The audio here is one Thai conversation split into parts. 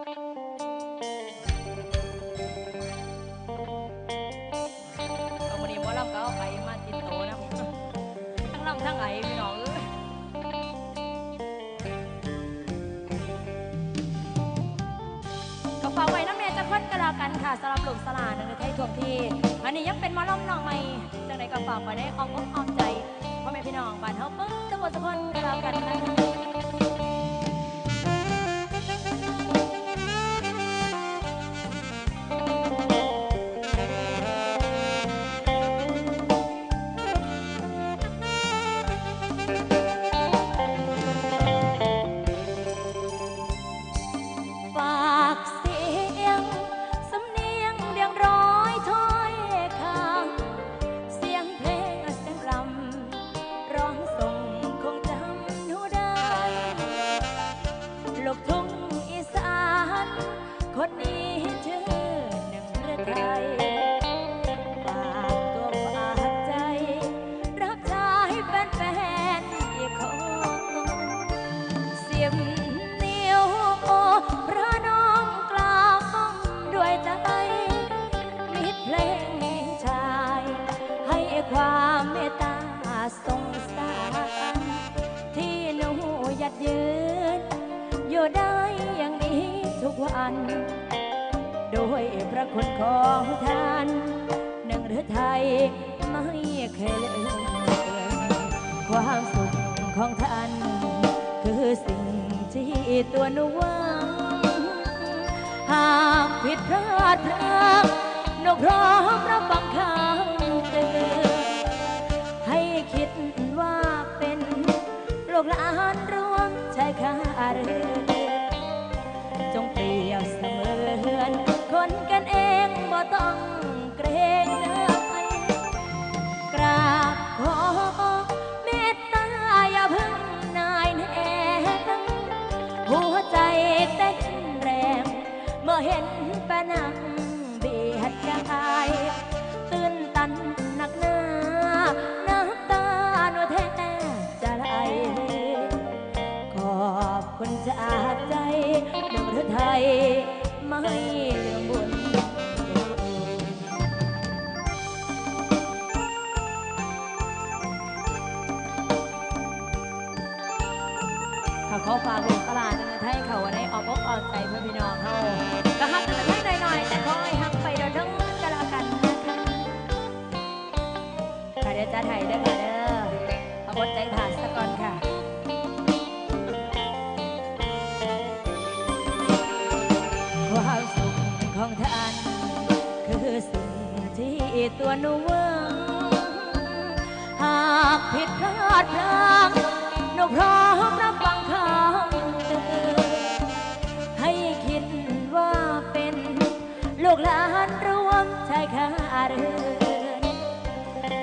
เอาวันนี้หมอลำก็เอาไก่มาติดโตนะทั้งลำทั้งไอพี่น้องเอ้ยก็ฝากไว้น้ำเนยจะค้นกันแล้วกันค่ะสำหรับลูกสลาหนึ่งในไทยทวงทีอันนี้ยังเป็นหมอลำน้องใหม่จังใดก็ฝากไว้ในอ้ออมอกอ้อมใจพ่อแม่พี่น้องบ้านเฮาเปิ้งตะวันตะคนกันแล้วกันนะคะ ฝ ความเมตตาสงสารที่หนูหยัดยืน อยู่ได้อย่างนี้ทุกวันโดยพระคุณของท่านหนึ่งหรือไทยไม่เคยเลือนความสุขของท่าน คือสิ่งที่ตัวหนูหวัง หากผิดพลาดพลั้งนกพร้อมรับฟังคำ เห็นปะนังเบียดกายตื่นตันหนักหนาน้ำตาหนูแทบจะไหลขอบคุณจากใจดวงฤทัยไม่ลืมบุญข้าขอฝากลูกตลาดในไทยเขาในออกอกออกใจเพื่อนพี่น้องเฮา ก็ฮักกันไทยหน่อยๆแต่ขอให้ฮักไปโดนทั้งกันแล้วกันนะคะค่ะเดี๋ยวจะถ่ายเด้อค่ะเด้อเอาบดใจผ่านสะก่อนค่ะความสุขของท่านคือสิ่งที่ตัวหนูหวังหากผิดพลาดพลั้งหนูพร้อ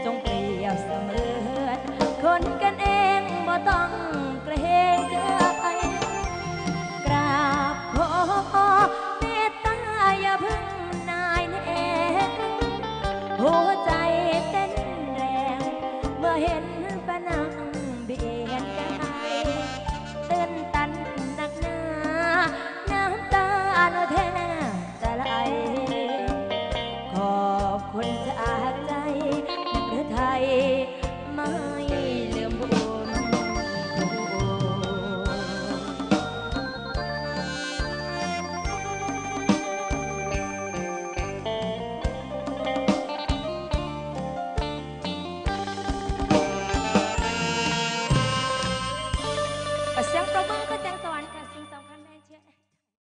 เจงเปรียบเสมอคนกันเองบ่ต้องกรงใจกราบขอเมตาย่พึ่งนายแน่หัวใจเต้นแรงเมื่อเห็น